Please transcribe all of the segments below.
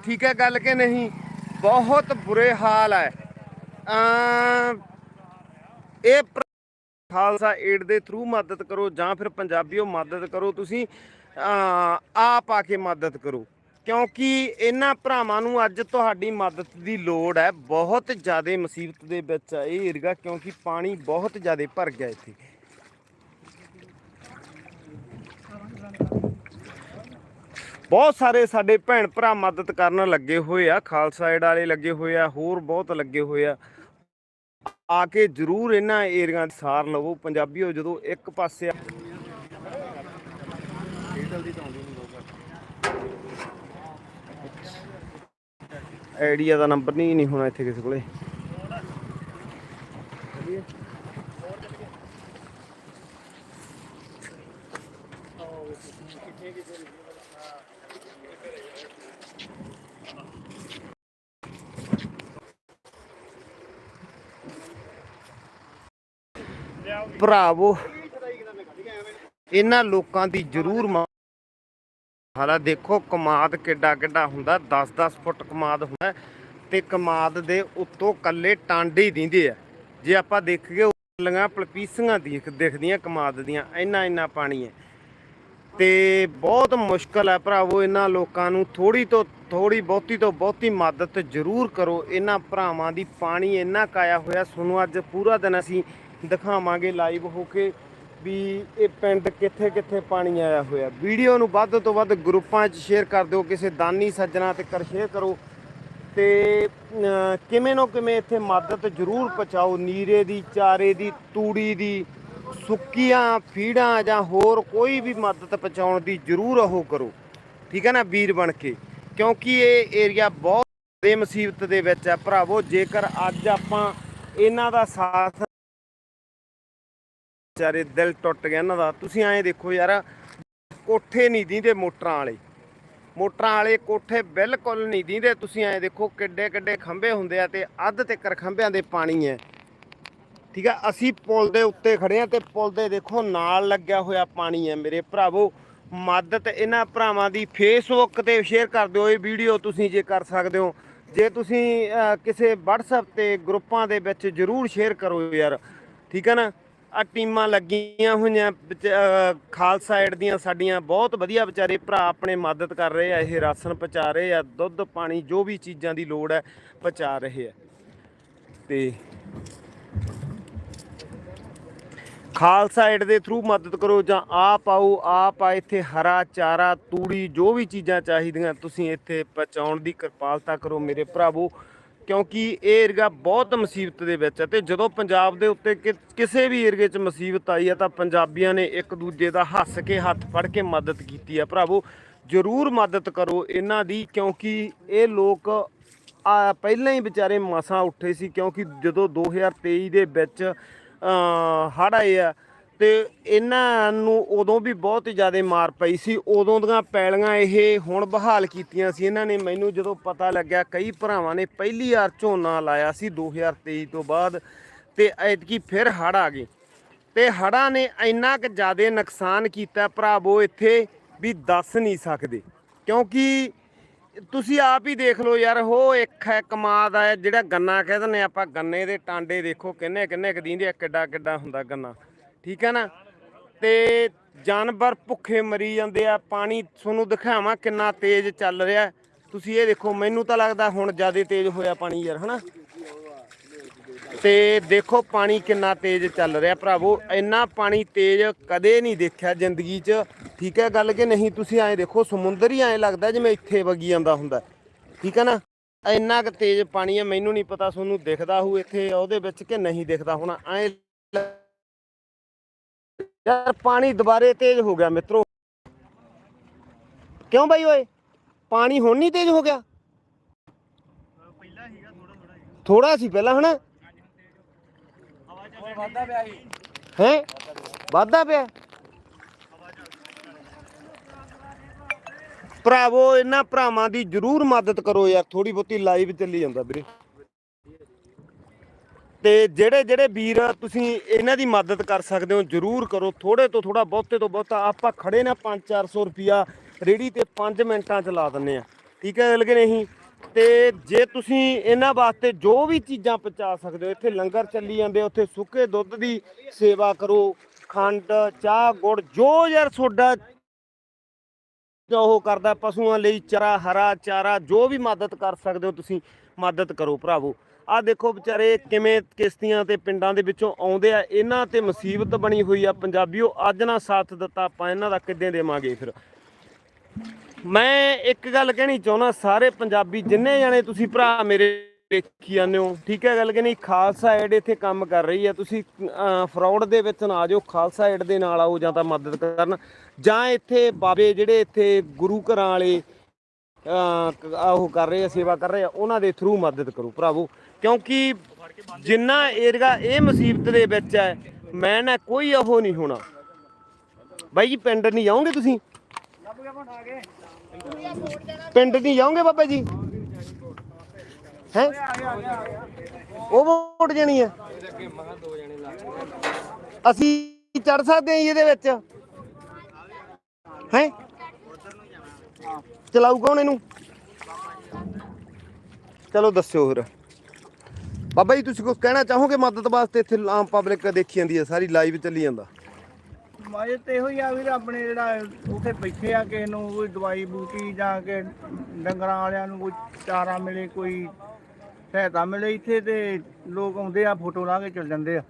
ਠੀਕ ਹੈ ਗੱਲ ਕਿ ਨਹੀਂ? ਬਹੁਤ ਬੁਰੇ ਹਾਲ ਹੈ। ਇਹ ਖਾਲਸਾ ਏਡ ਦੇ ਥਰੂ ਮਦਦ ਕਰੋ ਜਾਂ ਫਿਰ ਪੰਜਾਬੀਓ ਮਦਦ ਕਰੋ, ਤੁਸੀਂ ਆਪ ਆ ਕੇ ਮਦਦ ਕਰੋ। ਕਿਉਂਕਿ ਇਹਨਾਂ ਭਰਾਵਾਂ ਨੂੰ ਅੱਜ ਤੁਹਾਡੀ ਮਦਦ ਦੀ ਲੋੜ ਹੈ। ਬਹੁਤ ਜ਼ਿਆਦਾ ਮੁਸੀਬਤ ਦੇ ਵਿੱਚ ਹੈ ਇਹ ਏਰੀਆ, ਕਿਉਂਕਿ ਪਾਣੀ ਬਹੁਤ ਜ਼ਿਆਦਾ ਭਰ ਗਿਆ ਇੱਥੇ। ਬਹੁਤ ਸਾਰੇ ਸਾਡੇ ਭੈਣ ਭਰਾ ਮਦਦ ਕਰਨ ਲੱਗੇ ਹੋਏ ਆ, ਖਾਲਸਾ ਏਡ ਵਾਲੇ ਲੱਗੇ ਹੋਏ ਆ, ਹੋਰ ਬਹੁਤ ਲੱਗੇ ਹੋਏ ਆ। ਆ ਕੇ ਜਰੂਰ ਇਹਨਾਂ ਏਰੀਆ ਦੀ ਸਾਰ ਲਵੋ, ਪੰਜਾਬੀਓ ਜਦੋਂ ਇੱਕ ਪਾਸੇ ਆ- ਆਈਡੀਆ ਦਾ ਨੰਬਰ ਨਹੀਂ ਨਹੀਂ ਹੋਣਾ ਇੱਥੇ ਕਿਸੇ ਕੋਲੇ। ਭਰਾਵੋ, ਇਹਨਾਂ ਲੋਕਾਂ ਦੀ ਜ਼ਰੂਰ ਮ- ਹਾਲਾ ਦੇਖੋ, ਕਮਾਦ ਕਿੱਡਾ ਕਿੱਡਾ ਹੁੰਦਾ 10-10 ਫੁੱਟ ਕਮਾਦ ਹੁੰਦਾ ਤੇ ਕਮਾਦ ਦੇ ਉੱਤੋਂ ਕੱਲੇ ਟਾਂਡੇ ਦਿੰਦੇ ਆ। ਜੇ ਆਪਾਂ ਦੇਖੀਏ ਉੱਲੀਆਂ ਪਲਪੀਸੀਆਂ ਦਿਖ ਦਿਖਦੀਆਂ ਕਮਾਦ ਦੀਆਂ, ਇੰਨਾ ਇੰਨਾ ਪਾਣੀ ਹੈ। ਤੇ ਬਹੁਤ ਮੁਸ਼ਕਲ ਹੈ ਭਰਾਵੋ, ਇਹਨਾਂ ਲੋਕਾਂ ਨੂੰ ਥੋੜੀ ਤੋਂ ਥੋੜੀ ਬਹੁਤੀ ਤੋਂ ਬਹੁਤੀ ਮਦਦ ਜ਼ਰੂਰ ਕਰੋ। ਇਹਨਾਂ ਭਰਾਵਾਂ ਦੀ ਪਾਣੀ ਇੰਨਾ ਕਾਇਆ ਹੋਇਆ ਤੁਹਾਨੂੰ ਅੱਜ ਪੂਰਾ ਦਿਨ ਅਸੀਂ ਦਿਖਾਵਾਂਗੇ ਲਾਈਵ ਹੋ ਕੇ ਵੀ ਇਹ ਪਿੰਡ ਕਿੱਥੇ ਕਿੱਥੇ ਪਾਣੀ ਆਇਆ ਹੋਇਆ। ਵੀਡੀਓ ਨੂੰ ਵੱਧ ਤੋਂ ਵੱਧ ਗਰੁੱਪਾਂ 'ਚ ਸ਼ੇਅਰ ਕਰ ਦਿਓ, ਕਿਸੇ ਦਾਨੀ ਸੱਜਣਾ ਤੇ ਕਰ ਸ਼ੇਅਰ ਕਰੋ। ਤੇ ਕਿਵੇਂ ਨਾ ਕਿਵੇਂ ਇੱਥੇ ਮਦਦ ਜ਼ਰੂਰ ਪਹੁੰਚਾਓ, ਨੀਰੇ ਦੀ, ਚਾਰੇ ਦੀ, ਤੂੜੀ ਦੀ, ਸੁੱਕੀਆਂ ਫੀੜਾਂ ਜਾਂ ਹੋਰ ਕੋਈ ਵੀ ਮਦਦ ਪਹੁੰਚਾਉਣ ਦੀ ਜ਼ਰੂਰ ਉਹ ਕਰੋ। ਠੀਕ ਹੈ ਨਾ ਵੀਰ ਬਣ ਕੇ? ਕਿਉਂਕਿ ਇਹ ਏਰੀਆ ਬਹੁਤ ਦੇ ਮੁਸੀਬਤ ਦੇ ਵਿੱਚ ਹੈ। ਭਰਾਵੋ, ਜੇਕਰ ਅੱਜ ਆਪਾਂ ਇਹਨਾਂ ਦਾ ਸਾਥ ਵਿਚਾਰੇ ਦਿਲ ਟੁੱਟ ਗਿਆ ਇਹਨਾਂ ਦਾ। ਤੁਸੀਂ ਐਂ ਦੇਖੋ ਯਾਰ, ਕੋਠੇ ਨਹੀਂ ਦੀਂਦੇ ਮੋਟਰਾਂ ਵਾਲੇ। ਮੋਟਰਾਂ ਵਾਲੇ ਕੋਠੇ ਬਿਲਕੁਲ ਨਹੀਂ ਦੀਂਦੇ। ਤੁਸੀਂ ਐਂ ਦੇਖੋ ਕਿੱਡੇ ਕਿੱਡੇ ਖੰਭੇ ਹੁੰਦੇ ਆ ਤੇ ਅੱਧ ਤੱਕਰ ਖੰਭਿਆਂ ਦੇ ਪਾਣੀ ਹੈ ਠੀਕ ਆ, ਅਸੀਂ ਪੁਲ ਦੇ ਉੱਤੇ ਖੜੇ ਆ ਤੇ ਪੁਲ ਦੇ ਦੇਖੋ ਨਾਲ ਲੱਗਿਆ ਹੋਇਆ ਪਾਣੀ ਹੈ ਮੇਰੇ ਭਰਾਵੋ। ਮਦਦ ਇਹਨਾਂ ਭਰਾਵਾਂ ਦੀ ਫੇਸਬੁੱਕ ਤੇ ਸ਼ੇਅਰ ਕਰ ਦਿਓ, ਇਹ ਵੀਡੀਓ ਤੁਸੀਂ ਜੇ ਕਰ ਸਕਦੇ ਹੋ। ਜੇ ਤੁਸੀਂ ਕਿਸੇ WhatsApp ਤੇ ਗਰੁੱਪਾਂ ਦੇ ਵਿੱਚ ਜਰੂਰ ਸ਼ੇਅਰ ਕਰੋ ਯਾਰ। ਠੀਕ ਹੈ ਨਾ? ਆ ਟੀਮਾਂ ਲੱਗੀਆਂ ਹੋਈਆਂ, ਵਿਚ- ਖਾਲਸਾ ਏਡ ਦੀਆਂ ਸਾਡੀਆਂ, ਬਹੁਤ ਵਧੀਆ ਵਿਚਾਰੇ ਭਰਾ ਆਪਣੇ ਮਦਦ ਕਰ ਰਹੇ ਆ, ਇਹ ਰਾਸ਼ਨ ਪਹੁੰਚਾ ਰਹੇ ਆ, ਦੁੱਧ, ਪਾਣੀ, ਜੋ ਵੀ ਚੀਜ਼ਾਂ ਦੀ ਲੋੜ ਹੈ, ਪਹੁੰਚਾ ਰਹੇ ਆ। ਤੇ ਖਾਲਸਾ ਏਡ ਦੇ ਥਰੂ ਮਦਦ ਕਰੋ ਜਾਂ ਆਪ ਆਓ, ਆਪ ਆ ਇੱਥੇ ਹਰਾ, ਚਾਰਾ, ਤੂੜੀ, ਜੋ ਵੀ ਚੀਜ਼ਾਂ ਚਾਹੀਦੀਆਂ, ਤੁਸੀਂ ਇੱਥੇ ਪਹੁੰਚਾਉਣ ਦੀ ਕਿਰਪਾਲਤਾ ਕਰੋ ਮੇਰੇ ਭਰਾਵੋ। ਕਿਉਂਕਿ ਇਹ ਏਰੀਆ ਬਹੁਤ ਮੁਸੀਬਤ ਦੇ ਵਿੱਚ ਹੈ ਤੇ ਜਦੋਂ ਪੰਜਾਬ ਦੇ ਉੱਤੇ ਕਿ- ਕਿਸੇ ਵੀ ਏਰੀਏ 'ਚ ਮੁਸੀਬਤ ਆਈ ਹੈ ਤਾਂ ਪੰਜਾਬੀਆਂ ਨੇ ਇੱਕ ਦੂਜੇ ਦਾ ਹੱਸ ਕੇ, ਹੱਥ ਫੜ ਕੇ ਮਦਦ ਕੀਤੀ ਹੈ। ਭਰਾਵੋ, ਜ਼ਰੂਰ ਮਦਦ ਕਰੋ ਇਹਨਾਂ ਦੀ ਕਿਉਂਕਿ ਇਹ ਲੋਕ ਆ, ਪਹਿਲਾਂ ਹੀ ਵਿਚਾਰੇ ਮਸਾਂ ਉੱਠੇ ਸੀ ਕਿਉਂਕਿ ਜਦੋਂ 2023 ਦੇ ਵਿੱਚ ਹੜ੍ਹ ਆਏ ਆ ਤੇ ਇਹਨਾਂ ਨੂੰ ਉਦੋਂ ਵੀ ਬਹੁਤ ਜ਼ਿਆਦਾ ਮਾਰ ਪਈ ਸੀ। ਉਦੋਂ ਦੀਆਂ ਪੈਲੀਆਂ ਇਹ ਹੁਣ ਬਹਾਲ ਕੀਤੀਆਂ ਸੀ। ਇਹਨਾਂ ਨੇ ਮੈਨੂੰ ਜਦੋਂ ਪਤਾ ਲੱਗਿਆ, ਕਈ ਭਰਾਵਾਂ ਨੇ ਪਹਿਲੀ ਵਾਰ ਝੋਨਾ ਲਾਇਆ ਸੀ 2023 ਤੋਂ ਬਾਅਦ ਤੇ ਐਤਕੀ ਫਿਰ ਹੜ੍ਹ ਆ ਗਏ। ਤੇ ਹੜ੍ਹਾਂ ਨੇ ਇੰਨਾ ਕੁ ਜ਼ਿਆਦਾ ਨੁਕਸਾਨ ਕੀਤਾ ਭਰਾਵੋ, ਇੱਥੇ ਵੀ ਦੱਸ ਨਹੀਂ ਸਕਦੇ। ਕਿਉਂਕਿ ਤੁਸੀਂ ਆਪ ਹੀ ਦੇਖ ਲਓ ਯਾਰ ਉਹ ਇੱਕ ਹੈ ਕਮਾਦ ਆ ਜਿਹੜਾ ਗੰਨਾ ਕਹਿ ਦਿੰਦੇ ਆਪਾਂ, ਗੰਨੇ ਦੇ ਟਾਂਡੇ ਦੇਖੋ ਕਿੰਨੇ ਕਿੰਨੇ ਕੁ ਦਿੰਦੇ ਆ ਕਿੱਡਾ ਕਿੱਡਾ ਹੁੰਦਾ ਗੰਨਾ। ਠੀਕ ਹੈ ਨਾ? ਤੇ ਜਾਨਵਰ ਭੁੱਖੇ ਮਰੀ ਜਾਂਦੇ ਆ। ਪਾਣੀ ਤੁਹਾਨੂੰ ਦਿਖਾਵਾਂ ਕਿੰਨਾ ਤੇਜ਼ ਚੱਲ ਰਿਹਾ। ਤੁਸੀਂ ਇਹ ਦੇਖੋ, ਮੈਨੂੰ ਤਾਂ ਲੱਗਦਾ ਹੁਣ ਜ਼ਿਆਦਾ ਤੇਜ਼ ਹੋਇਆ ਪਾਣੀ ਯਾਰ, ਹਨਾ? ਤੇ ਦੇਖੋ ਪਾਣੀ ਕਿੰਨਾ ਤੇਜ਼ ਚੱਲ ਰਿਹਾ ਭਰਾਵੋ। ਇੰਨਾ ਪਾਣੀ ਤੇਜ਼ ਕਦੇ ਨਹੀਂ ਦੇਖਿਆ ਜ਼ਿੰਦਗੀ 'ਚ। ਠੀਕ ਹੈ ਗੱਲ ਕਿ ਨਹੀਂ? ਤੁਸੀਂ ਐਂ ਦੇਖੋ, ਸਮੁੰਦਰ ਹੀ ਐਂ ਲੱਗਦਾ ਜਿਵੇਂ ਇੱਥੇ ਵਗੀ ਜਾਂਦਾ ਹੁੰਦਾ। ਠੀਕ ਹੈ ਨਾ? ਇੰਨਾ ਕੁ ਤੇਜ਼ ਪਾਣੀ ਹੈ ਮੈਨੂੰ ਨਹੀਂ ਪਤਾ ਤੁਹਾਨੂੰ ਦਿਖਦਾ ਹੋਊ ਇੱਥੇ, ਉਹਦੇ ਵਿੱਚ ਕਿ ਨਹੀਂ ਦਿਖਦਾ ਹੋਣਾ। ਐਂ ਯਾਰ ਪਾਣੀ ਦੁਬਾਰੇ ਤੇਜ਼ ਹੋ ਗਿਆ ਮਿੱਤਰੋ। ਕਿਉਂ ਬਾਈ ਓਏ? ਪਾਣੀ ਹੁਣ ਨਹੀਂ ਤੇਜ਼ ਹੋ ਗਿਆ? ਥੋੜਾ ਸੀ ਪਹਿਲਾਂ ਹਨਾ? ਹੈ? ਵਾਧਾ ਪਿਆ। ਭਰਾਵੋ, ਇਹਨਾਂ ਭਰਾਵਾਂ ਦੀ ਜਰੂਰ ਮਦਦ ਕਰੋ ਯਾਰ ਥੋੜੀ ਬਹੁਤੀ ਲਾਈਵ ਚੱਲੀ ਜਾਂਦਾ ਵੀਰੇ। ਤੇ ਜਿਹੜੇ ਜਿਹੜੇ ਵੀਰ ਤੁਸੀਂ ਇਹਨਾਂ ਦੀ ਮਦਦ ਕਰ ਸਕਦੇ ਹੋ, ਜਰੂਰ ਕਰੋ। ਥੋੜੇ ਤੋਂ ਥੋੜਾ ਬਹੁਤੇ ਤੋਂ ਬਹੁਤਾ ਆਪਾਂ ਖੜੇ ਨਾ 5-400 ਰੁਪਿਆ ਰੇੜੀ ਤੇ 5 ਮਿੰਟਾਂ ਚ ਲਾ ਦਿੰਨੇ ਆ ਠੀਕ ਹੈ ਗੱਲ ਕਿ ਨਹੀਂ ਤੇ ਜੇ ਤੁਸੀਂ ਇਹਨਾਂ ਵਾਸਤੇ ਜੋ ਵੀ ਚੀਜ਼ਾਂ ਪਹੁੰਚਾ ਸਕਦੇ ਹੋ, ਇੱਥੇ ਲੰਗਰ ਚੱਲੀ ਜਾਂਦੇ, ਉੱਥੇ ਸੁੱਕੇ ਦੁੱਧ ਦੀ ਸੇਵਾ ਕਰੋ, ਖੰਡ, ਚਾਹ, ਗੁੜ, ਜੋ ਯਾਰ ਤੁਹਾਡਾ ਜੋ ਉਹ ਕਰਦਾ, ਪਸ਼ੂਆਂ ਲਈ ਚਰਾ, ਹਰਾ ਚਾਰਾ, ਜੋ ਵੀ ਮਦਦ ਕਰ ਸਕਦੇ ਹੋ ਤੁਸੀਂ, ਮਦਦ ਕਰੋ ਭਰਾਵੋ। ਆ ਦੇਖੋ ਵਿਚਾਰੇ ਕਿਵੇਂ ਕਿਸ਼ਤੀਆਂ ਤੇ ਪਿੰਡਾਂ ਦੇ ਵਿੱਚੋਂ ਆਉਂਦੇ ਆ। ਇਹਨਾਂ ਤੇ ਮੁਸੀਬਤ ਬਣੀ ਹੋਈ ਆ ਪੰਜਾਬੀਓ। ਅੱਜ ਨਾ ਸਾਥ ਦਿੱਤਾ ਆਪਾਂ, ਇਹਨਾਂ ਦਾ ਕਿੱਦਾਂ ਦੇਵਾਂਗੇ ਫਿਰ? ਮੈਂ ਇੱਕ ਗੱਲ ਕਹਿਣੀ ਚਾਹੁੰਦਾ, ਸਾਰੇ ਪੰਜਾਬੀ ਜਿੰਨੇ ਜਾਣੇ ਤੁਸੀਂ ਭਰਾ ਮੇਰੇ ਦੇਖੀ ਜਾਂਦੇ ਹੋ, ਠੀਕ ਹੈ ਗੱਲ ਕਿ ਨਹੀਂ? ਖਾਲਸਾ ਏਡ ਇੱਥੇ ਕੰਮ ਕਰ ਰਹੀ ਹੈ ਤੁਸੀਂ ਫਰਾਡ ਦੇ ਵਿੱਚ ਨਾ ਆ ਜਾਓ, ਖਾਲਸਾ ਏਡ ਦੇ ਨਾਲ ਆਓ ਜਾਂ ਤਾਂ ਮਦਦ ਕਰਨ। ਜਾਂ ਇੱਥੇ ਬਾਬੇ ਜਿਹੜੇ ਇੱਥੇ ਗੁਰੂ ਘਰਾਂ ਵਾਲੇ ਉਹ ਕਰ ਰਹੇ ਆ, ਸੇਵਾ ਕਰ ਰਹੇ ਆ, ਉਹਨਾਂ ਦੇ ਥਰੂ ਮਦਦ ਕਰੋ, ਭਰਾਵੋ। ਕਿਉਂਕਿ ਜਿੰਨਾ ਏਰਗਾ ਇਹ ਮੁਸੀਬਤ ਦੇ ਵਿੱਚ ਹੈ, ਮੈਂ ਨਾ ਕੋਈ ਉਹ ਨਹੀਂ ਹੋਣਾ। ਬਾਈ ਜੀ, ਪਿੰਡ ਨਹੀਂ ਜਾਓਗੇ ਤੁਸੀਂ? ਪਿੰਡ ਨਹੀਂ ਜਾਓਗੇ ਬਾਬਾ ਜੀ? ਹੈ? ਉਹ ਵੋਟ ਜਾਣੀ ਹੈ। ਅਸੀਂ ਚੜ ਸਕਦੇ ਹਾਂ ਜੀ ਇਹਦੇ ਵਿੱਚ। ਹੈ? ਚਲਾਊ ਕੌਣ ਇਹਨੂੰ? ਚਲੋ ਦੱਸਿਓ ਫਿਰ। ਬਾਬਾ ਜੀ ਤੁਸੀਂ ਕੁਝ ਕਹਿਣਾ ਚਾਹੋਗੇ? ਮਦਦ ਵਾਸਤੇ ਇੱਥੇ ਆਮ ਪਬਲਿਕ ਦੇਖੀ ਜਾਂਦੀ ਹੈ ਸਾਰੀ ਲਾਈਵ ਚੱਲੀ ਜਾਂਦਾ। ਮਾਜੇ ਤੇ ਇਹੋ ਹੀ ਆ ਵੀਰ ਆਪਣੇ ਜਿਹੜਾ ਉੱਥੇ ਬੈਠੇ ਆ ਕਿਸੇ ਨੂੰ ਕੋਈ ਦਵਾਈ ਬੂਟੀ ਜਾਂ ਕਿ ਡੰਗਰਾਂ ਵਾਲਿਆਂ ਨੂੰ ਕੋਈ ਚਾਰਾ ਮਿਲੇ ਕੋਈ ਸਹਾਇਤਾ ਮਿਲੇ ਇੱਥੇ ਤੇ ਲੋਕ ਆਉਂਦੇ ਆ ਫੋਟੋ ਲਾ ਕੇ ਚਲ ਜਾਂਦੇ ਆ।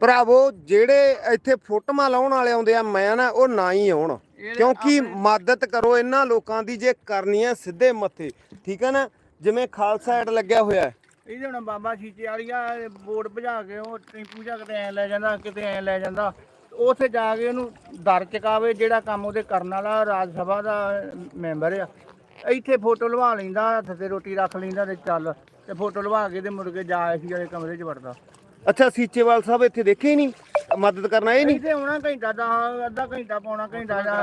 ਭਰਾਵੋ ਜਿਹੜੇ ਇੱਥੇ ਫੋਟੋਆਂ ਲਾਉਣ ਵਾਲੇ ਆਉਂਦੇ ਆ ਮੈਂ ਨਾ ਉਹ ਨਾ ਹੀ ਆਉਣ। ਕਿਉਂਕਿ ਮਦਦ ਕਰੋ ਇਹਨਾਂ ਲੋਕਾਂ ਦੀ ਜੇ ਕਰਨੀ ਹੈ ਸਿੱਧੇ ਮੱਥੇ। ਠੀਕ ਹੈ ਨਾ? ਜਿਵੇਂ ਖਾਲਸਾ ਐਡ ਲੱਗਿਆ ਹੋਇਆ ਹੈ। ਇਹਦੇ ਹੁਣ ਬਾਬਾ ਸੀਚੇ ਵਾਲੀ ਆ ਬੋਰਡ ਭਜਾ ਕੇ ਉਹ ਟੈਂਪੂ ਜਾ ਕਿਤੇ ਐ ਲੈ ਜਾਂਦਾ, ਕਿਤੇ ਐ ਲੈ ਜਾਂਦਾ। ਉੱਥੇ ਜਾ ਕੇ ਉਹਨੂੰ ਦਰ ਚਕਾਵੇ, ਜਿਹੜਾ ਕੰਮ ਉਹਦੇ ਕਰਨ ਵਾਲਾ ਰਾਜ ਸਭਾ ਦਾ ਮੈਂਬਰ ਆ। ਇੱਥੇ ਫੋਟੋ ਲਵਾ ਲੈਂਦਾ, ਹੱਥ ਤੇ ਰੋਟੀ ਰੱਖ ਲੈਂਦਾ ਤੇ ਚੱਲ। ਤੇ ਫੋਟੋ ਲਵਾ ਕੇ ਤੇ ਮੁੜ ਕੇ ਜਾ ਸੀ ਵਾਲੇ ਕਮਰੇ 'ਚ ਵੜਦਾ। ਅੱਛਾ, ਸੀਚੇਵਾਲ ਸਾਹਿਬ ਇੱਥੇ ਦੇਖੇ ਹੀ ਨਹੀਂ? ਮਦਦ ਕਰਨਾ ਇਹ ਨਹੀਂ। ਇੱਥੇ ਆਉਣਾ ਘੰਟਾ ਦਾ ਅੱਧਾ ਘੰਟਾ ਪਾਉਣਾ ਘੰਟਾ ਦਾ।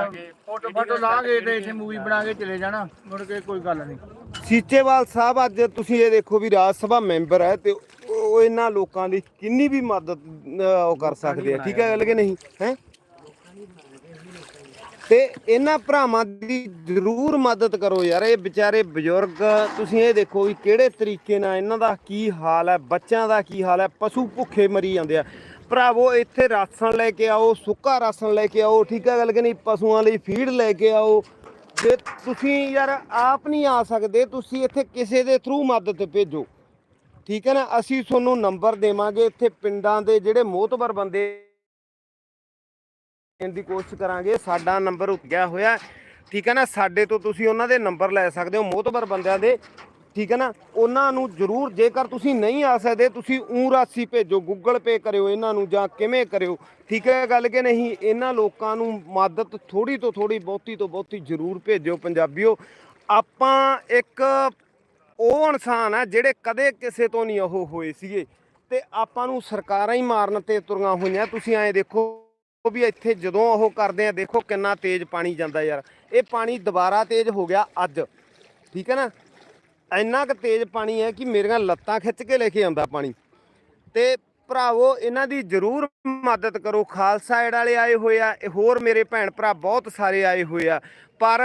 ਫੋਟੋ ਫੋਟੋ ਲਾ ਕੇ ਤੇ ਇੱਥੇ ਮੂਵੀ ਬਣਾ ਕੇ ਚਲੇ ਜਾਣਾ। ਮੁੜ ਕੇ ਕੋਈ ਗੱਲ ਨਹੀਂ। ਸੀਚੇਵਾਲ ਸਾਹਿਬ ਅੱਜ ਤੁਸੀਂ ਇਹ ਦੇਖੋ ਵੀ ਰਾਜ ਸਭਾ ਮੈਂਬਰ ਹੈ ਤੇ ਉਹ ਇਹਨਾਂ ਲੋਕਾਂ ਦੀ ਕਿੰਨੀ ਵੀ ਮਦਦ ਅਹ, ਉਹ ਕਰ ਸਕਦੇ ਆ। ਠੀਕ ਹੈ ਗੱਲ ਕਿ ਨਹੀਂ? ਹੈ? ਤੇ ਇਹਨਾਂ ਭਰਾਵਾਂ ਦੀ ਜ਼ਰੂਰ ਮਦਦ ਕਰੋ ਯਾਰ। ਇਹ ਵਿਚਾਰੇ ਬਜ਼ੁਰਗ ਤੁਸੀਂ ਇਹ ਦੇਖੋ ਵੀ ਕਿਹੜੇ ਤਰੀਕੇ ਨਾਲ ਇਹਨਾਂ ਦਾ ਕੀ ਹਾਲ ਹੈ ਬੱਚਿਆਂ ਦਾ ਕੀ ਹਾਲ ਹੈ ਪਸ਼ੂ ਭੁੱਖੇ ਮਰੀ ਜਾਂਦੇ ਆ। ਭਰਾਵੋ, ਇੱਥੇ ਰਾਸ਼ਨ ਲੈ ਕੇ ਆਓ, ਸੁੱਕਾ ਰਾਸ਼ਨ ਲੈ ਕੇ ਆਓ, ਠੀਕ ਹੈ ਗੱਲ ਕਿ ਨਹੀਂ? ਪਸ਼ੂਆਂ ਲਈ ਫੀਡ ਲੈ ਕੇ ਆਓ। ਜੇ ਤੁਸੀਂ ਯਾਰ ਆਪ ਨਹੀਂ ਆ ਸਕਦੇ, ਤੁਸੀਂ ਇੱਥੇ ਕਿਸੇ ਦੇ ਥਰੂ ਮਦਦ ਭੇਜੋ। ਠੀਕ ਹੈ ਨਾ? ਅਸੀਂ ਤੁਹਾਨੂੰ ਨੰਬਰ ਦੇਵਾਂਗੇ, ਇੱਥੇ ਪਿੰਡਾਂ ਦੇ ਜਿਹੜੇ ਮੋਹਤਬਰ ਬੰਦੇ ਦੇਣ ਦੀ ਕੋਸ਼ਿਸ਼ ਕਰਾਂਗੇ, ਸਾਡਾ ਨੰਬਰ ਉੱਗਿਆ ਹੋਇਆ। ਠੀਕ ਹੈ ਨਾ? ਸਾਡੇ ਤੋਂ ਤੁਸੀਂ ਉਹਨਾਂ ਦੇ ਨੰਬਰ ਲੈ ਸਕਦੇ ਹੋ ਮੋਹਤਬਰ ਬੰਦਿਆਂ ਦੇ। ਠੀਕ ਹੈ ਨਾ? ਉਹਨਾਂ ਨੂੰ ਜ਼ਰੂਰ ਜੇਕਰ ਤੁਸੀਂ ਨਹੀਂ ਆ ਸਕਦੇ, ਤੁਸੀਂ ਊ ਰਾਸ਼ੀ ਭੇਜੋ ਗੂਗਲ ਪੇ ਕਰਿਓ ਇਹਨਾਂ ਨੂੰ ਜਾਂ ਕਿਵੇਂ ਕਰਿਓ। ਠੀਕ ਹੈ ਗੱਲ ਕਿ ਨਹੀਂ? ਇਹਨਾਂ ਲੋਕਾਂ ਨੂੰ ਮਦਦ ਥੋੜੀ ਤੋਂ ਥੋੜੀ ਬਹੁਤੀ ਤੋਂ ਬਹੁਤੀ ਜ਼ਰੂਰ ਭੇਜਿਓ ਪੰਜਾਬੀਓ। ਆਪਾਂ ਇੱਕ ਉਹ ਇਨਸਾਨ ਆ ਜਿਹੜੇ ਕਦੇ ਕਿਸੇ ਤੋਂ ਨਹੀਂ ਉਹ ਹੋਏ ਸੀਗੇ ਤੇ ਆਪਾਂ ਨੂੰ ਸਰਕਾਰਾਂ ਹੀ ਮਾਰਨ ਤੇ ਤੁਰੀਆਂ ਹੋਈਆਂ। ਤੁਸੀਂ ਐਂ ਦੇਖੋ ਵੀ ਇੱਥੇ ਜਦੋਂ ਉਹ ਕਰਦੇ ਆ, ਦੇਖੋ ਕਿੰਨਾ ਤੇਜ਼ ਪਾਣੀ ਜਾਂਦਾ ਯਾਰ। ਇਹ ਪਾਣੀ ਦੁਬਾਰਾ ਤੇਜ਼ ਹੋ ਗਿਆ ਅੱਜ। ਠੀਕ ਹੈ ਨਾ? ਇੰਨਾ ਕੁ ਤੇਜ਼ ਪਾਣੀ ਹੈ ਕਿ ਮੇਰੀਆਂ ਲੱਤਾਂ ਖਿੱਚ ਕੇ ਲੈ ਕੇ ਆਉਂਦਾ ਪਾਣੀ। ਤੇ ਭਰਾਵੋ, ਇਹਨਾਂ ਦੀ ਜ਼ਰੂਰ ਮਦਦ ਕਰੋ। ਖਾਲਸਾ ਏਡ ਵਾਲੇ ਆਏ ਹੋਏ ਆ ਹੋਰ ਮੇਰੇ ਭੈਣ ਭਰਾ ਬਹੁਤ ਸਾਰੇ ਆਏ ਹੋਏ ਆ। ਪਰ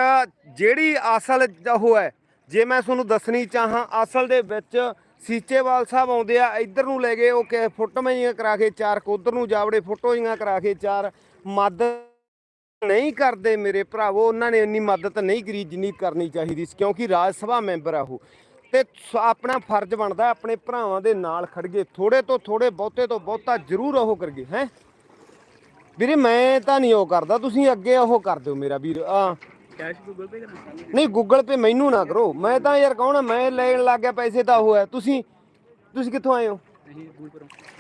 ਜਿਹੜੀ ਅਸਲ ਉਹ ਹੈ, ਜੇ ਮੈਂ ਤੁਹਾਨੂੰ ਦੱਸਣੀ ਚਾਹਾਂ, ਅਸਲ ਦੇ ਵਿੱਚ ਸੀਚੇਵਾਲ ਸਾਹਿਬ ਆਉਂਦੇ ਆ, ਇੱਧਰ ਨੂੰ ਲੈ ਗਏ, ਉਹ ਕਿ ਫੋਟੋਆਂ ਜੀਆਂ ਕਰਾ ਕੇ ਚਾਰ ਕੁ ਉੱਧਰ ਨੂੰ ਜਾਵੜੇ ਫੋਟੋ ਜੀਆਂ ਕਰਾ ਕੇ ਚਾਰ, ਮਦਦ ਨਹੀਂ ਕਰਦੇ ਮੇਰੇ ਭਰਾਵੋ ਉਹਨਾਂ ਨੇ ਇੰਨੀ ਮਦਦ ਨਹੀਂ ਕਰੀ ਜਿੰਨੀ ਕਰਨੀ ਚਾਹੀਦੀ ਸੀ ਕਿਉਂਕਿ ਰਾਜ ਸਭਾ ਮੈਂਬਰ ਆ ਉਹ। ਤੇ ਸ- ਆਪਣਾ ਫਰਜ਼ ਬਣਦਾ ਆਪਣੇ ਭਰਾਵਾਂ ਦੇ ਨਾਲ ਖੜਗੇ ਥੋੜੇ ਤੋਂ ਥੋੜੇ ਬਹੁਤੇ ਤੋਂ ਬਹੁਤਾ ਜ਼ਰੂਰ ਉਹ ਕਰਗੇ ਹੈ? ਵੀਰੇ ਮੈਂ ਤਾਂ ਨਹੀਂ ਉਹ ਕਰਦਾ ਤੁਸੀਂ ਅੱਗੇ ਉਹ ਕਰ ਦਿਓ ਮੇਰਾ ਵੀਰ ਆ। ਕੈਸ਼ ਗੂਗਲ ਪੇ ਕਰਨਾ ਨਹੀਂ ਗੂਗਲ ਪੇ ਮੈਨੂੰ ਨਾ ਕਰੋ ਮੈਂ ਤਾਂ ਯਾਰ ਕਹਣਾ ਮੈਂ ਲੈਣ ਲੱਗ ਗਿਆ ਪੈਸੇ ਤਾਂ ਉਹ ਹੈ ਤੁਸੀਂ ਤੁਸੀਂ ਕਿੱਥੋਂ ਆਏ ਹੋ? ਨਹੀਂ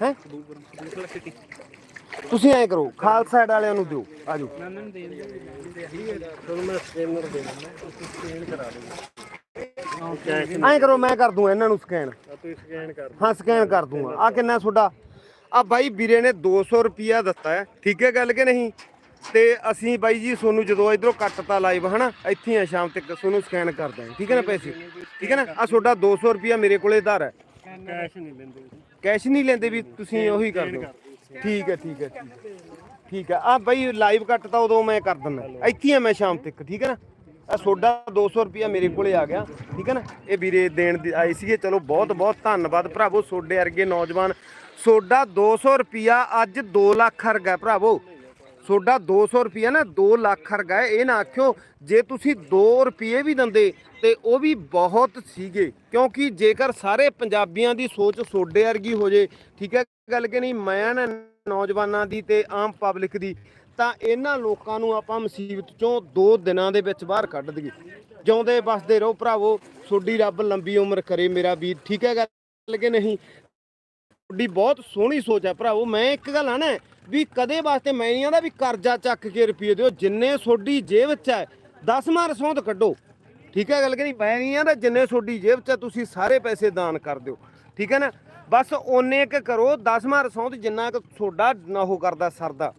ਹੈ? ਸਿਟੀ ਤੁਸੀਂ ਐਂ ਕਰੋ ਖਾਲਸਾ ਏਡ ਵਾਲਿਆਂ ਨੂੰ ਦਿਓ ਆਜੋ ਮੈਂ ਮੈਨੂੰ ਦੇ ਦੇ ਤੁਹਾਨੂੰ ਮੈਂ ਸਕੈਨਰ ਦੇ ਦਿੰਦਾ ਤੁਸੀਂ ਸਕੈਨ ਕਰਾ ਦਿਓ ਐਂ ਕਰੋ ਮੈਂ ਕਰ ਦੂੰ ਇਹਨਾਂ ਨੂੰ ਸਕੈਨ ਤੁਸੀਂ ਸਕੈਨ ਕਰ ਹਾਂ ਸਕੈਨ ਕਰ ਦੂੰਗਾ। ਆ ਕਿੰਨਾ ਤੁਹਾਡਾ? ਆ ਬਾਈ ਵੀਰੇ ਨੇ 200 ਰੁਪਿਆ ਦਿੱਤਾ ਹੈ। ਠੀਕ ਹੈ ਗੱਲ ਕਿ ਨਹੀਂ? ਤੇ ਅਸੀਂ ਬਾਈ ਜੀ ਤੁਹਾਨੂੰ ਜਦੋਂ ਇਧਰੋਂ ਕੱਟਤਾ ਲਾਈਵ ਹਨਾ ਇੱਥੇ ਆ ਸ਼ਾਮ ਤੱਕ ਤੁਹਾਨੂੰ ਸਕੈਨ ਕਰ ਦਾਂਗੇ ਠੀਕ ਹੈ ਨਾ ਪੈਸੇ? ਠੀਕ ਹੈ ਨਾ? ਆ ਤੁਹਾਡਾ 200 ਰੁਪਿਆ ਮੇਰੇ ਕੋਲੇ ਆਧਾਰ ਹੈ। ਕੈਸ਼ ਨਹੀਂ ਲੈਂਦੇ। ਕੈਸ਼ ਨਹੀਂ ਲੈਂਦੇ ਵੀ ਤੁਸੀਂ ਉਹੀ ਕਰ ਦਿਓ। ਠੀਕ ਹੈ ਠੀਕ ਹੈ ਠੀਕ ਹੈ। ਠੀਕ ਹੈ। ਆ ਬਾਈ ਲਾਈਵ ਕੱਟ ਤਾਂ ਉਦੋਂ ਮੈਂ ਕਰ ਦਿੰਦਾ। ਇੱਥੇ ਆ ਮੈਂ ਸ਼ਾਮ ਤੱਕ, ਠੀਕ ਹੈ ਨਾ? ਆ ਸੋਡਾ 200 ਰੁਪਿਆ ਮੇਰੇ ਕੋਲੇ ਆ ਗਿਆ, ਠੀਕ ਹੈ ਨਾ? ਇਹ ਵੀਰੇ ਦੇਣ ਦੀ ਆਏ ਸੀਗੇ। ਚਲੋ ਬਹੁਤ ਬਹੁਤ ਧੰਨਵਾਦ ਭਰਾਵੋ, ਸੋਡੇ ਵਰਗੇ ਨੌਜਵਾਨ। ਸੋਡਾ 200 ਰੁਪਿਆ ਅੱਜ 2 ਲੱਖ ਵਰਗਾ ਭਰਾਵੋ। ਸੋਡਾ 200 ਰੁਪਿਆ ਨਾ 2 ਲੱਖ ਵਰਗਾ ਇਹ ਨਾ ਆਖਿਓ, ਜੇ ਤੁਸੀਂ 2 ਰੁਪਏ ਵੀ ਦਿੰਦੇ ਤੇ ਉਹ ਵੀ ਬਹੁਤ ਸੀਗੇ। ਕਿਉਂਕਿ ਜੇਕਰ ਸਾਰੇ ਪੰਜਾਬੀਆਂ ਦੀ ਸੋਚ ਸੋਡੇ ਵਰਗੀ ਹੋ ਜੇ, ਠੀਕ ਹੈ, ਗੱਲ ਕਿ ਨਹੀਂ, ਮੈਂ ਨਾ ਨੌਜਵਾਨਾਂ ਦੀ ਤੇ ਆਮ ਪਬਲਿਕ ਦੀ, ਤਾਂ ਇਹਨਾਂ ਲੋਕਾਂ ਨੂੰ ਆਪਾਂ ਮੁਸੀਬਤ ਚੋਂ 2 ਦਿਨਾਂ ਦੇ ਵਿੱਚ ਬਾਹਰ ਕੱਢ ਦਈਏ। ਜਿਉਂਦੇ ਬਸਦੇ ਰਹੋ ਭਰਾਵੋ ਤੁਹਾਡੀ ਰੱਬ ਲੰਬੀ ਉਮਰ ਕਰੇ ਮੇਰਾ ਵੀਰ, ਠੀਕ ਹੈ, ਗੱਲ ਕਿ ਨਹੀਂ? ਤੁਹਾਡੀ ਬਹੁਤ ਸੋਹਣੀ ਸੋਚ ਹੈ ਭਰਾਵੋ ਮੈਂ ਇੱਕ ਗੱਲ ਆਣਾ ਵੀ ਕਦੇ ਵਾਸਤੇ ਮੈਂ ਨਹੀਂ ਆਂਦਾ ਵੀ ਕਰਜ਼ਾ ਚੱਕ ਕੇ ਰੁਪਏ ਦਿਓ। ਜਿੰਨੇ ਸੋਡੀ ਜੇਬ 'ਚ ਹੈ 10ਵਾਂ ਰਸੌਂਦ ਕੱਢੋ। ਠੀਕ ਹੈ ਗੱਲ ਕਿ ਮੈਂ ਨਹੀਂ ਆਂਦਾ ਜਿੰਨੇ ਸੋਡੀ ਜੇਬ 'ਚ ਹੈ, ਤੁਸੀਂ ਸਾਰੇ ਪੈਸੇ ਦਾਨ ਕਰ ਦਿਓ। ਠੀਕ ਹੈ ਨਾ? ਬਸ ਓਨੇ ਕ ਕਰੋ 10ਵਾਂ ਰਸੌਂਦ ਜਿੰਨਾ ਕੁ ਤੁਹਾਡਾ ਨਾ ਉਹ ਕਰਦਾ ਸਰਦਾ।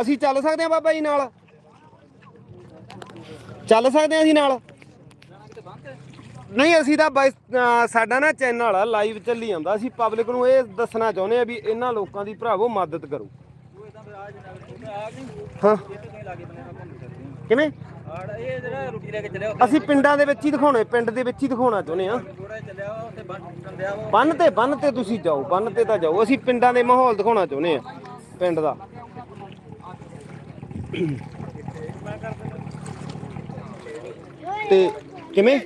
ਅਸੀਂ ਚੱਲ ਸਕਦੇ ਹਾਂ ਬਾਬਾ ਜੀ ਨਾਲ। ਚੱਲ ਸਕਦੇ ਹਾਂ ਅਸੀਂ ਨਾਲ। ਨਹੀਂ, ਅਸੀਂ ਤਾਂ ਬਾਈ, ਅਹ, ਸਾਡਾ ਨਾ ਚੈਨਲ ਆ ਲਾਈਵ ਚੱਲੀ ਜਾਂਦਾ। ਅਸੀਂ ਪਬਲਿਕ ਨੂੰ ਇਹ ਦੱਸਣਾ ਚਾਹੁੰਦੇ ਆ ਵੀ ਇਹਨਾਂ ਲੋਕਾਂ ਦੀ ਭਰਾਵੋ ਮਦਦ ਕਰੋ। ਹਾਂ। ਕਿਵੇਂ? ਇਹ ਜਿਹੜਾ ਰੋਟੀ ਲੈ ਕੇ ਚੱਲਿਆ ਅਸੀਂ ਪਿੰਡਾਂ ਦੇ ਵਿੱਚ ਹੀ ਦਿਖਾਉਣੇ, ਪਿੰਡ ਦੇ ਵਿੱਚ ਹੀ ਦਿਖਾਉਣਾ ਚਾਹੁੰਦੇ ਆ। ਥੋੜਾ ਚੱਲਿਆ ਉੱਥੇ ਬੰਨ ਕੰਦਿਆ ਵਾ ਬੰਨ ਤੇ ਬੰਨ ਤੇ ਤੁਸੀਂ ਜਾਓ, ਬੰਨ ਤੇ ਤਾਂ ਜਾਓ। ਅਸੀਂ ਪਿੰਡਾਂ ਦੇ ਮਾਹੌਲ ਦਿਖਾਉਣਾ ਚਾਹੁੰਦੇ ਆ, ਪਿੰਡ ਦਾ। ਤੇ ਕਿਵੇਂ?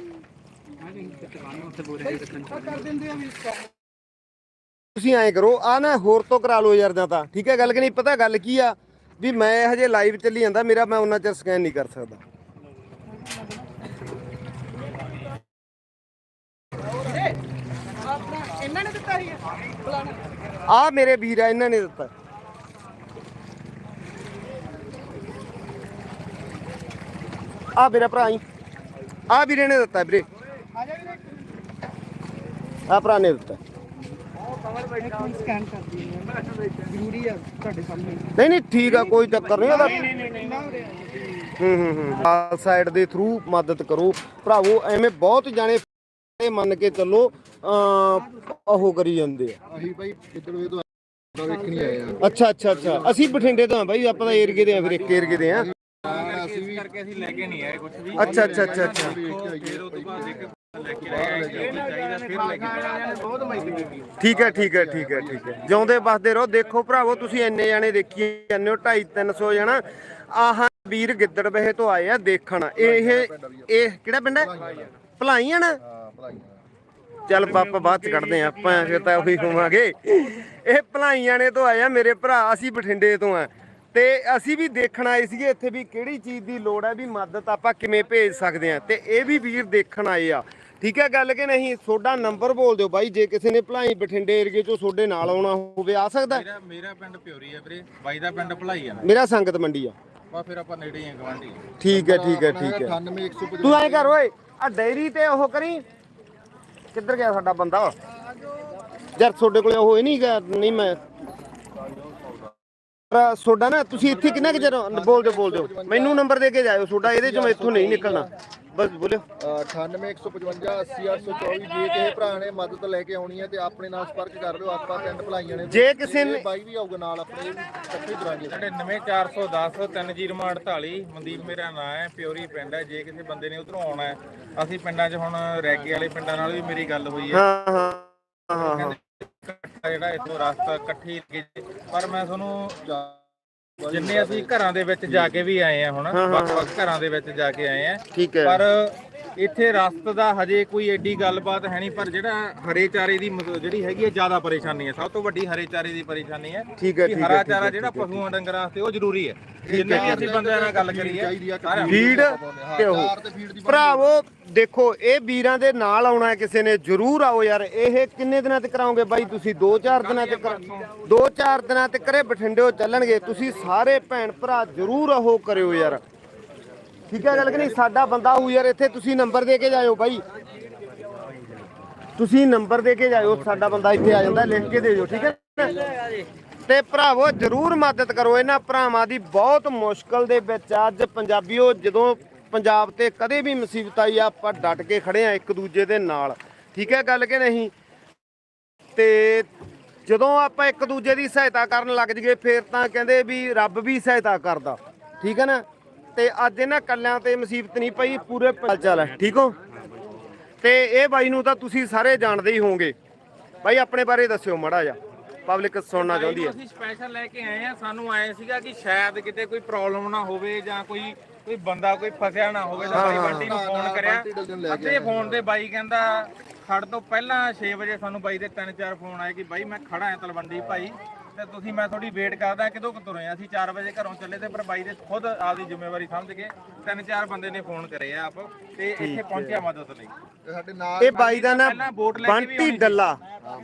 ਤੁਸੀਂ ਐਂ ਕਰੋ ਆ ਨਾ ਹੋਰ ਤੋਂ ਕਰਾ ਲਓ ਯਾਰ ਜਾਂ ਤਾਂ। ਠੀਕ ਹੈ, ਗੱਲ ਕਿ ਨਹੀਂ, ਪਤਾ ਗੱਲ ਕੀ ਆ? ਵੀ ਮੈਂ ਹਜੇ ਲਾਈਵ ਚੱਲੀ ਜਾਂਦਾ, ਮੇਰਾ ਮੈਂ ਉਹਨਾਂ ਚਿਰ ਸਕੈਨ ਨਹੀਂ ਕਰ ਸਕਦਾ। ਇਹਨਾਂ ਨੇ ਦਿੱਤਾ ਸੀ ਆ ਮੇਰੇ ਵੀਰ ਆ, ਇਹਨਾਂ ਨੇ ਦਿੱਤਾ। ਆ ਮੇਰਾ ਭਰਾ ਹੀ। ਆ ਵੀਰੇ ਨੇ ਦਿੱਤਾ ਵੀਰੇ। ਆ ਭਰਾ ਨੇ ਦਿੱਤਾ। ਸਕੈਨ ਕਰਦੀ ਜ਼ਰੂਰੀ ਆ ਤੁਹਾਡੇ ਸਾਹਮਣੇ ਨਹੀਂ ਨਹੀਂ ਠੀਕ ਆ ਕੋਈ ਚੱਕਰ ਨਹੀਂ ਉਹਦਾ ਹੂੰ ਹੂੰ ਹੂੰ। ਆ ਸਾਈਡ ਦੇ ਥਰੂ ਮਦਦ ਕਰੋ। ਭਰਾਵੋ ਐਵੇਂ ਬਹੁਤ ਜਾਣੇ ਇਹ ਮੰਨ ਕੇ ਚੱਲੋ ਉਹ ਕਰੀ ਜਾਂਦੇ ਆ। ਅਸੀਂ ਭਾਈ ਕਿੱਧਰ ਵੇ ਤੋਂ ਦਾ ਵੇਖਣ ਹੀ ਆਏ ਆ ਅੱਛਾ ਅੱਛਾ ਅੱਛਾ। ਅਸੀਂ ਬਠਿੰਡੇ ਤੋਂ ਆ ਬਾਈ ਆਪਾਂ ਤਾਂ ਏਰੀਏ ਦੇ ਆ ਫਿਰ ਇੱਕ ਏਰੀਏ ਦੇ ਆ। ਅਸੀਂ ਵੀ ਕਰਕੇ ਅਸੀਂ ਲੈ ਕੇ ਨਹੀਂ ਆਏ ਕੁਝ ਵੀ। ਅੱਛਾ ਅੱਛਾ ਅੱਛਾ ਅੱਛਾ। ਠੀਕ ਹੈ ਠੀਕ ਹੈ ਠੀਕ ਹੈ ਠੀਕ ਹੈ। ਜਿਉਂਦੇ ਬਸਦੇ ਰਹੋ, ਦੇਖੋ ਭਰਾਵੋ, ਤੁਸੀਂ ਇੰਨੇ ਜਾਣੇ ਦੇਖੀ ਜਾਂਦੇ ਹੋ 2.5 300 ਜਣਾ। ਆਹ ਵੀਰ ਗਿੱਦੜ ਬਹਿ ਤੋਂ ਆਏ ਆ ਦੇਖਣ। ਇਹ ਇਹ ਕਿਹੜਾ ਪਿੰਡ ਹੈ? ਭਲਾਈਆਂ ਚੱਲ ਪਾਪਾ, ਬਾਅਦ ਚ ਕੱਢਦੇ ਆ ਆਪਾਂ ਫਿਰ ਤਾਂ ਉਹੀ ਹੋਵਾਂਗੇ। ਇਹ ਭਲਾਈਆਂ ਨੇ ਤੋਂ ਆਏ ਆ ਮੇਰੇ ਭਰਾ, ਅਸੀਂ ਬਠਿੰਡੇ ਤੋਂ ਆ। ਤੇ ਅਸੀਂ ਵੀ ਦੇਖਣ ਆਏ ਸੀਗੇ ਇੱਥੇ ਵੀ ਕਿਹੜੀ ਚੀਜ਼ ਦੀ ਲੋੜ ਹੈ, ਵੀ ਮਦਦ ਆਪਾਂ ਕਿਵੇਂ ਭੇਜ ਸਕਦੇ ਆ ਤੇ ਇਹ ਵੀ ਵੀਰ ਦੇਖਣ ਆਏ ਆ। ਠੀਕ ਹੈ ਗੱਲ ਕਿ ਨਹੀਂ? ਤੁਹਾਡਾ ਨੰਬਰ ਬੋਲ ਦਿਓ ਬਾਈ ਜੇ ਕਿਸੇ ਨੇ ਭਲਾਈ ਬਠਿੰਡੇ ਏਰੀਏ ਚੋਂ ਤੁਹਾਡੇ ਨਾਲ ਆਉਣਾ ਹੋਵੇ ਆ ਸਕਦਾ ਹੈ? ਮੇਰਾ ਮੇਰਾ ਪਿੰਡ ਪਿਉਰੀ ਹੈ ਵੀਰੇ ਬਾਈ ਦਾ ਪਿੰਡ ਭਲਾਈ ਆ ਮੇਰਾ ਸੰਗਤ ਮੰਡੀ ਆ। ਵਾ ਫਿਰ ਆਪਾਂ ਨੇੜੇ ਹੀ ਆ ਗਵਾਂਢੀ ਠੀਕ ਹੈ ਠੀਕ ਹੈ ਠੀਕ ਹੈ। 98155 ਤੂੰ ਐਂ ਕਰ ਓਏ ਆ ਡੈਰੀ ਤੇ ਉਹ ਕਰੀ। ਕਿੱਧਰ ਗਿਆ ਸਾਡਾ ਬੰਦਾ? ਯਾਰ ਤੁਹਾਡੇ ਕੋਲੇ ਉਹ ਹੀ ਨਹੀਂ ਗਿਆ ਨਹੀਂ ਮੈਂ। ਪਰ ਤੁਹਾਡਾ ਨਾ ਤੁਸੀਂ ਇੱਥੇ ਕਿੰਨਾ ਕੁ ਚਿਰ ਬੋਲ ਦਿਓ ਬੋਲ ਦਿਓ ਮੈਨੂੰ ਨੰਬਰ ਦੇ ਕੇ ਜਾਇਓ ਤੁਹਾਡਾ ਇਹਦੇ ਚੋਂ ਇੱਥੋਂ ਨਹੀਂ ਨਿਕਲਣਾ। ਬਸ ਬੋਲਿਓ। 98155 80824 ਜੇ ਕਿਸੇ ਭਰਾ ਨੇ ਮਦਦ ਲੈ ਕੇ ਆਉਣੀ ਹੈ ਤੇ ਆਪਣੇ ਨਾਲ ਸੰਪਰਕ ਕਰ ਲਿਓ ਆਪਾਂ ਪਿੰਡ ਭਲਾਈਆਂ ਨੇ। ਜੇ ਕਿਸੇ ਨੇ- ਇਹ ਬਾਈ ਵੀ ਆਊਗਾ ਨਾਲ ਆਪਣੇ ਇਹ ਵੀ ਇਕੱਠੇ ਕਰਾਂਗੇ 99410 3048 ਮਨਦੀਪ ਮੇਰਾ ਨਾਮ ਹੈ ਪਿਉਰੀ ਪਿੰਡ ਹੈ। ਜੇ ਕਿਸੇ ਬੰਦੇ ਨੇ ਉਧਰੋਂ ਆਉਣਾ ਹੈ ਅਸੀਂ ਪਿੰਡਾਂ 'ਚ ਹੁਣ ਰੈਗੇ ਵਾਲੇ ਪਿੰਡਾਂ ਨਾਲ ਵੀ ਮੇਰੀ ਗੱਲ ਹੋਈ ਹੈ। ਹਾਂ ਹਾਂ ਹਾਂ ਹਾਂ ਇਕੱਠਾ ਜਿਹੜਾ ਇੱਥੋਂ ਰਸਤਾ ਇਕੱਠੀ ਲੱਗੇ ਪਰ ਮੈਂ ਤੁਹਾਨੂੰ ਜਿੰਨੇ ਅਸੀਂ ਘਰਾਂ ਦੇ ਵਿੱਚ ਜਾ ਕੇ ਵੀ ਆਏ ਆ ਹੁਣ ਵੱਖ-ਵੱਖ ਘਰਾਂ ਦੇ ਵਿੱਚ ਜਾ ਕੇ ਆਏ ਆ। ਠੀਕ ਹੈ। ਪਰ ਇੱਥੇ ਰਸਤ ਦਾ ਹਜੇ ਕੋਈ ਐਡੀ ਗੱਲਬਾਤ ਹੈ ਨਹੀਂ ਪਰ ਜਿਹੜਾ ਹਰੇ ਚਾਰੇ ਦੀ ਮਤਲਬ ਜਿਹੜੀ ਹੈਗੀ ਹੈ ਜ਼ਿਆਦਾ ਪਰੇਸ਼ਾਨੀ ਹੈ। ਸਭ ਤੋਂ ਵੱਡੀ ਹਰੇ ਚਾਰੇ ਦੀ ਪਰੇਸ਼ਾਨੀ ਹੈ ਠੀਕ ਹੈ ਠੀਕ ਹੈ ਹਰਾ ਚਾਰਾ ਜਿਹੜਾ ਪਸ਼ੂਆਂ ਡੰਗਰਾਂ ਵਾਸਤੇ ਉਹ ਜ਼ਰੂਰੀ ਹੈ। ਜਿੰਨੇ ਵੀ ਅਸੀਂ ਬੰਦਿਆਂ ਨਾਲ ਗੱਲ ਕਰੀਏ। ਫੀਡ ਤੇ ਉਹ। ਭਰਾਵੋ ਦੇਖੋ ਇਹ ਵੀਰਾਂ ਦੇ ਨਾਲ ਆਉਣਾ ਹੈ ਕਿਸੇ ਨੇ ਜਰੂਰ ਆਓ ਯਾਰ। ਇਹ ਕਿੰਨੇ ਦਿਨਾਂ ਤੇ ਕਰਾਓਗੇ ਬਾਈ ਤੁਸੀਂ? 2-4 ਦਿਨਾਂ ਤੇ 2-4 ਦਿਨਾਂ ਤੇ ਕਰੇ ਬਠਿੰਡਿਓ ਚੱਲਣਗੇ। ਤੁਸੀਂ ਸਾਰੇ ਭੈਣ ਭਰਾ ਜਰੂਰ ਉਹ ਕਰਿਓ ਯਾਰ। ਠੀਕ ਹੈ ਗੱਲ ਕਿ ਨਹੀਂ? ਸਾਡਾ ਬੰਦਾ ਹੋਊ ਯਾਰ ਇੱਥੇ ਤੁਸੀਂ ਨੰਬਰ ਦੇ ਕੇ ਜਾਇਓ ਬਾਈ। ਤੁਸੀਂ ਨੰਬਰ ਦੇ ਕੇ ਜਾਇਓ ਸਾਡਾ ਬੰਦਾ ਇੱਥੇ ਆ ਜਾਂਦਾ ਲਿਖ ਕੇ ਦੇ ਦਿਓ ਠੀਕ ਹੈ ਤੇ ਭਰਾਵੋ ਜਰੂਰ ਮਦਦ ਕਰੋ। ਇਹਨਾਂ ਭਰਾਵਾਂ ਦੀ ਬਹੁਤ ਮੁਸ਼ਕਲ ਦੇ ਵਿੱਚ ਆ। ਅੱਜ ਪੰਜਾਬੀਓ ਜਦੋਂ ਪੰਜਾਬ ਤੇ ਕਦੇ ਵੀ ਮੁਸੀਬਤ ਆਈ ਆ, ਆਪਾਂ ਡਟ ਕੇ ਖੜੇ ਆ ਇੱਕ ਦੂਜੇ ਦੇ ਨਾਲ। ਠੀਕ ਹੈ ਗੱਲ ਕਿ ਨਹੀਂ? ਤੇ ਜਦੋਂ ਆਪਾਂ ਇੱਕ ਦੂਜੇ ਦੀ ਸਹਾਇਤਾ ਕਰਨ ਲੱਗ ਜਗੇ ਫੇਰ ਤਾਂ ਕਹਿੰਦੇ ਵੀ ਰੱਬ ਵੀ ਸਹਾਇਤਾ ਕਰਦਾ। ਠੀਕ ਹੈ ਨਾ? ਤੇ ਅੱਜ ਇਹਨਾਂ ਕੱਲਿਆਂ ਤੇ ਮੁਸੀਬਤ ਨਹੀਂ ਪਈ ਪੂਰੇ ਚਾਲ। ਹੈ ਠੀਕ ਹੋ? ਤੇ ਇਹ ਬਾਈ ਨੂੰ ਤਾਂ ਤੁਸੀਂ ਸਾਰੇ ਜਾਣਦੇ ਹੀ ਹੋਵੋਗੇ। ਬਾਈ ਆਪਣੇ ਬਾਰੇ ਦੱਸਿਓ ਮੜਾ ਜਾ ਪਬਲਿਕ ਸੁਣਨਾ ਚਾਹੁੰਦੀ ਹੈ। ਅਸੀਂ ਸਪੈਸ਼ਲ ਲੈ ਕੇ ਆਏ ਆ। ਸਾਨੂੰ ਆਏ ਸੀਗਾ ਕਿ ਸ਼ਾਇਦ ਕਿਤੇ ਕੋਈ ਪ੍ਰੋਬਲਮ ਨਾ ਹੋਵੇ ਜਾਂ ਕੋਈ ਕੋਈ ਬੰਦਾ ਕੋਈ ਫਸਿਆ ਨਾ ਹੋਵੇ ਤਾਂ ਬਾਈ ਬੰਟੀ ਨੂੰ ਫੋਨ ਕਰਿਆ। ਅੱਧੇ ਫੋਨ ਤੇ ਬਾਈ ਕਹਿੰਦਾ ਖੜ ਤੋਂ ਪਹਿਲਾਂ 6 ਵਜੇ ਸਾਨੂੰ ਬਾਈ ਦੇ ਤਿੰਨ ਚਾਰ ਫੋਨ ਆਏ ਕਿ ਬਾਈ ਮੈਂ ਖੜਾ ਹਾਂ ਤਲਵੰਡੀ ਭਾਈ। ਤੇ ਤੁਸੀਂ ਮੈਂ ਥੋੜੀ ਵੇਟ ਕਰਦਾ ਕਿਦੋਂ ਕੁ ਤੁਰੇ ਆ? ਅਸੀਂ 4 ਵਜੇ ਘਰੋਂ ਚੱਲੇ ਤੇ ਪਰ ਬਾਈ ਦੇ ਖੁਦ ਆਪਦੀ ਜ਼ਿੰਮੇਵਾਰੀ ਸਮਝ ਕੇ ਤਿੰਨ ਚਾਰ ਬੰਦੇ ਨੇ ਫੋਨ ਕਰੇ ਆ ਆਪ ਤੇ ਇੱਥੇ ਪਹੁੰਚਿਆ ਮਦਦ ਲਈ। ਤੇ ਸਾਡੇ ਨਾਲ ਇਹ ਬਾਈ ਦਾ ਨਾਮ ਪਹਿਲਾਂ ਵੋਟ ਲੈ ਕੇ ਵੀ ਬੰਟੀ। ਡੱਲਾ।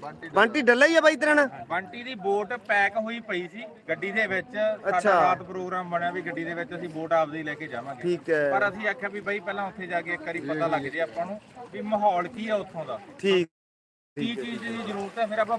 ਬੰਟੀ ਬੰਟੀ ਡੱਲਾ ਹੀ ਆ ਬਾਈ ਤੇਰਾ ਨਾਂ? ਬੰਟੀ ਦੀ ਬੋਟ ਪੈਕ ਹੋਈ ਪਈ ਸੀ ਗੱਡੀ ਦੇ ਵਿੱਚ। ਅੱਛਾ। ਸਾਡਾ ਰਾਤ ਪ੍ਰੋਗਰਾਮ ਬਣਿਆ ਵੀ ਗੱਡੀ ਦੇ ਵਿੱਚ ਅਸੀਂ ਬੋਟ ਆਪਦੀ ਲੈ ਕੇ ਜਾਵਾਂਗੇ। ਠੀਕ ਹੈ। ਪਰ ਅਸੀਂ ਆਖਿਆ ਵੀ ਬਾਈ ਪਹਿਲਾਂ ਉੱਥੇ ਜਾ ਕੇ ਇੱਕ ਵਾਰੀ ਪਤਾ ਲੱਗ ਜੇ ਆਪਾਂ ਨੂੰ ਵੀ ਮਾਹੌਲ ਕੀ ਆ ਉੱਥੋਂ ਦਾ। ਠੀਕ। ਕੀ ਚੀਜ਼ ਦੀ ਜ਼ਰੂਰਤ ਹੈ ਫਿਰ ਆਪਾਂ